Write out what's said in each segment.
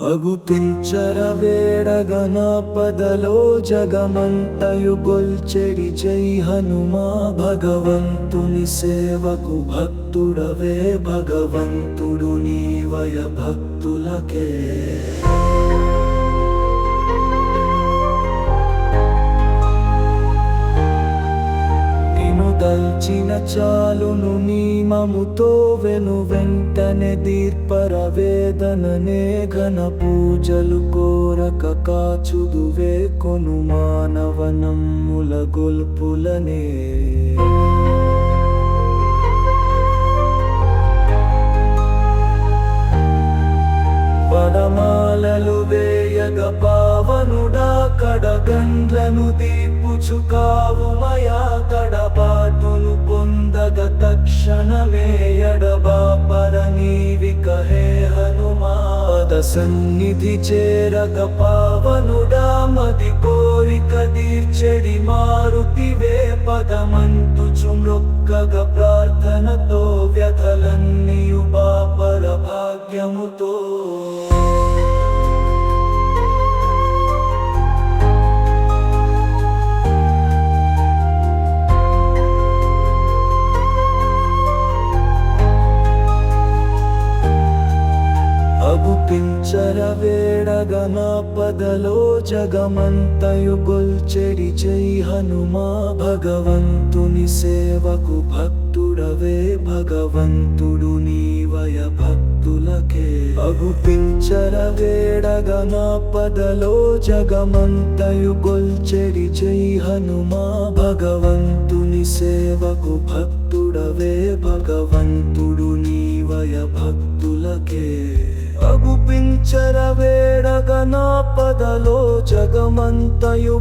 అగుపించర వేడగన పదలో జగమంతయు గొల్చెడి జై హనుమా భగవంతుని సేవకు భక్తుడవే దల్చిన చాలును నీమముతో వెను వెంటనే దీర్పర వేదననే ఘన పూజలు కోరక కాచుదువే కొను మానవనమ్ముల గొల్పులనే. పడమాలలు వేయగ పావనుడా కడగండ్లను దీపుచు కావుమయా తక్షణమే నీవిక హే హనుమాద సన్నిధి చేరగ పావనుడా మది కోరిక తీర్చెడి మారుతివే పదమంతుచు మృక్కగ ప్రార్థనతో వ్యథలన్నీయు బాపర భాగ్యముతో అగుపించర వేడగన పదలో జగమంతయు గొల్చెడి జై హనుమా భగవంతుని సేవకు భక్తుడవే భగవంతుడు నీవయ భక్తులకే. అగుపించర వేడగన పదలో జగమంతయు గొల్చెడి జై హనుమా భగవంతుని సేవకు పదలో జగమంతయు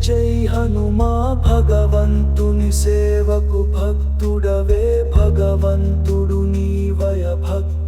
జై హనుమా భగవంతుని సేవకు భక్తుడవే భగవంతుడు నీవయ భక్తు